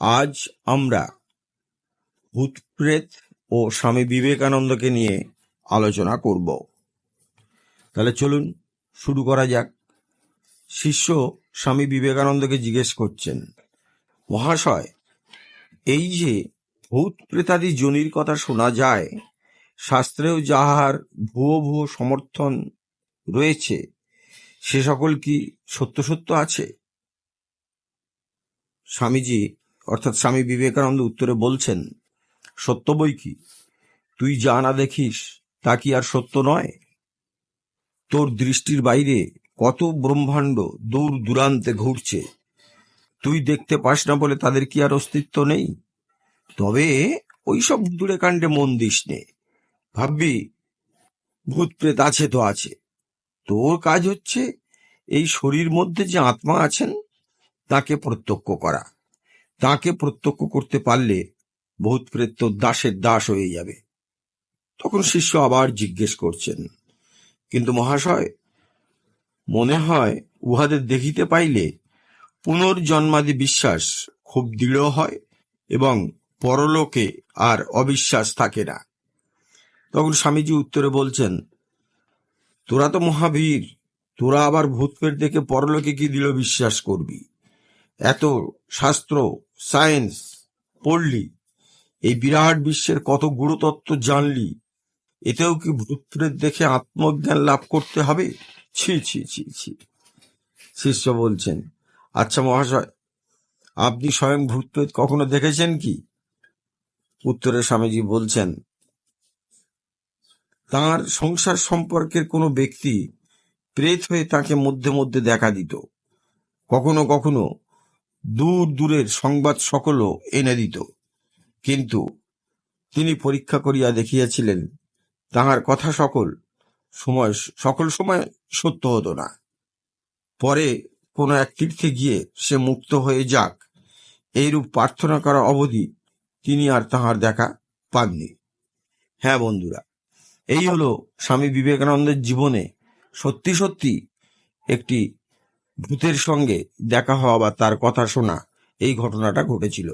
আজ আমরা ভূত প্রেত ও স্বামী বিবেকানন্দকে নিয়ে আলোচনা করব। তাহলে চলুন শুরু করা যাক। শিষ্য স্বামী বিবেকানন্দকে জিজ্ঞেস করছেন, মহাশয়, এই যে ভূত প্রেতাদি জনির কথা শোনা যায়, শাস্ত্রেও যাহার ভুয়ো ভুয়ো সমর্থন রয়েছে, সে সকল কি সত্য সত্য আছে? স্বামীজি অর্থাৎ স্বামী বিবেকানন্দ উত্তরে বলছেন, সত্য বই কি? তুই যা না দেখিস, তা কি আর সত্য নয়? তোর দৃষ্টির বাইরে কত ব্রহ্মাণ্ড দূর দূরান্তে ঘুরছে। তুই দেখতে পাস না বলে তাদের কি আর অস্তিত্ব নেই? তবে ওইসব দূরে কাণ্ডে মন দিস নে। ভাববি, ভূত প্রেত আছে তো আছে। তোর কাজ হচ্ছে এই শরীর মধ্যে যে আত্মা আছেন, তাকে প্রত্যক্ষ করা। তাকে প্রত্যক্ষ করতে পারলে ভূত প্রেত দাসের দাস হয়ে যাবে। তখন শিষ্য আবার জিজ্ঞেস করছেন, কিন্তু মহাশয়, মনে হয় উহাদের দেখিতে পাইলে পুনর্জন্মাদি বিশ্বাস খুব দৃঢ় হয় এবং পরলোকে আর অবিশ্বাস থাকে না। তখন স্বামীজি উত্তরে বলছেন, তোরা তো মহাবীর, তোরা আবার ভূত প্রেত দেখে পরলোকে কি দৃঢ় বিশ্বাস করবি? এত শাস্ত্র সায়েন্স পড়লি, এই বিরাট বিশ্বের কত গুরুতত্ত্ব জানলি, এতেও কি ভূত প্রেত দেখে আত্মজ্ঞান লাভ করতে হবে? ছি ছি ছি ছি। শিষ্য বলছেন আচ্ছা মহাশয়, আপনি স্বয়ং ভূত প্রেত কখনো দেখেছেন কি? উত্তরে স্বামীজি বলছেন, তার সংসার সম্পর্কের কোনো ব্যক্তি প্রেত হয়ে তাকে মধ্যে মধ্যে দেখা দিত। কখনো কখনো দূর দূরের সংবাদ সকলও এনে দিত। কিন্তু তিনি পরীক্ষা করিয়া দেখিয়াছিলেন, তাহার কথা সকল সময় সকল সময় সত্য হতো না। পরে কোনো এক তীর্থে গিয়ে সে মুক্ত হয়ে যাক, এইরূপ প্রার্থনা করা অবধি তিনি আর তাহার দেখা পাননি। হ্যাঁ বন্ধুরা, এই হলো স্বামী বিবেকানন্দের জীবনে সত্যি সত্যি একটি ভূতের সঙ্গে দেখা হওয়া বা তার কথা শোনা এই ঘটনাটা ঘটেছিল।